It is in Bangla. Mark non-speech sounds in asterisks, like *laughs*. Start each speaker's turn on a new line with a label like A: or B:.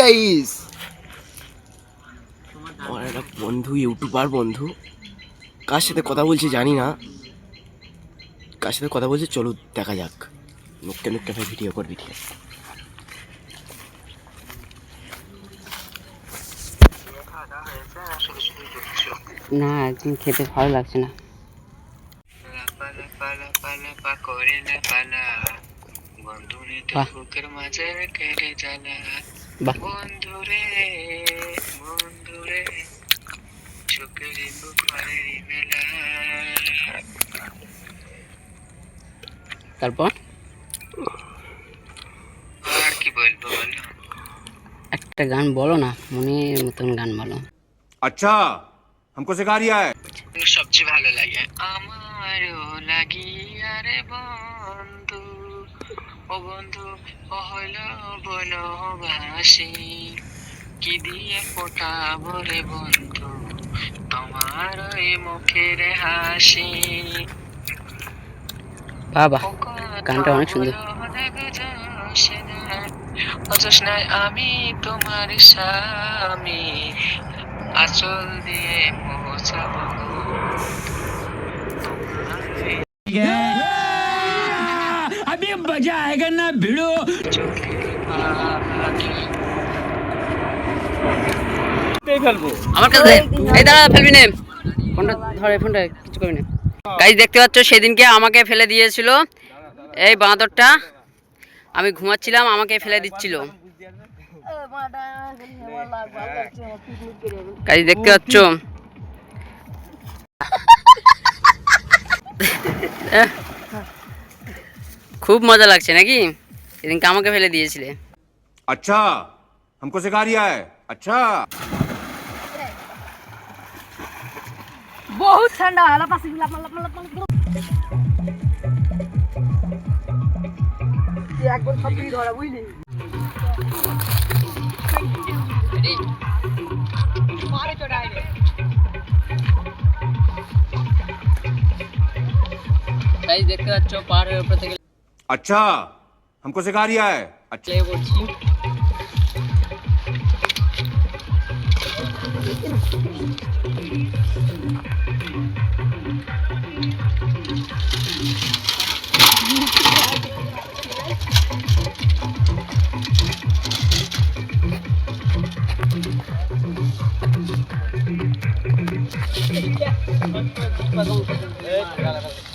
A: গাইস আমার একটা বন্ধু ইউটিউবার বন্ধু কার সাথে কথা বলছে জানি না। কার সাথে কথা বলছে চলো দেখা যাক। নুকতে নুকতে ভাই ভিডিও করবি ঠিক আছে
B: না একদিন খেতে ভালো লাগছে না।
C: পালা পালা পালা পা করে না পালা বন্ধুরে
B: বাহ।
C: বুকের মাঝে কেড়ে জ্বালা
B: বাহ
C: বন্ধুরে বন্ধুরে চোখের বুকের মেলা
B: তারপর
C: আর কি বলবো বলো
B: একটা গান বলো না মনের মতন গান বলো
D: अच्छा हमको सिखा रिया है
C: সবচেয়ে ভালো লাগে আমারও লাগি আরে বন্ধু ও বন্ধু ও হলো বনবাসী। কি দিয়ে ফোটাবো রে বন্ধু তোমার ওই মুখের হাসি।
B: বাবা গানটা অনেক সুন্দর।
C: অজস্নায় আমি তোমার স্বামী। আচল দিয়ে মোছাবো
E: मजा आएगा ना भिड़ो
B: আমার কাছে দে। এই দাঁড়া ফেলবি নে ফোনটা ধরে ফোনটা কিছু করবি না গাইজ দেখতে পাচ্ছ সেদিনকে আমাকে ফেলে দিয়েছিল এই বাঁদরটা আমি ঘুমাচ্ছিলাম আমাকে ফেলে দিচ্ছিল গাইজ দেখতে পাচ্ছ এহ, *laughs* খুব মজা লাগছে নাকি সেদিনকে আমাকে ফেলে দিয়েছিলে
D: अच्छा हमको सिखा रिया है अच्छा
F: বহুত ঠান্ডা লাপাসি লাপা লাপা লাপা একবার সব দিকে ধরা বুঝলি মারে চড়াই রে
B: গাইজ দেখতে পাচ্ছ পাহাড়ের উপর থেকে
D: अच्छा हमको सिखा रिया है। अच्छा। *laughs* *laughs*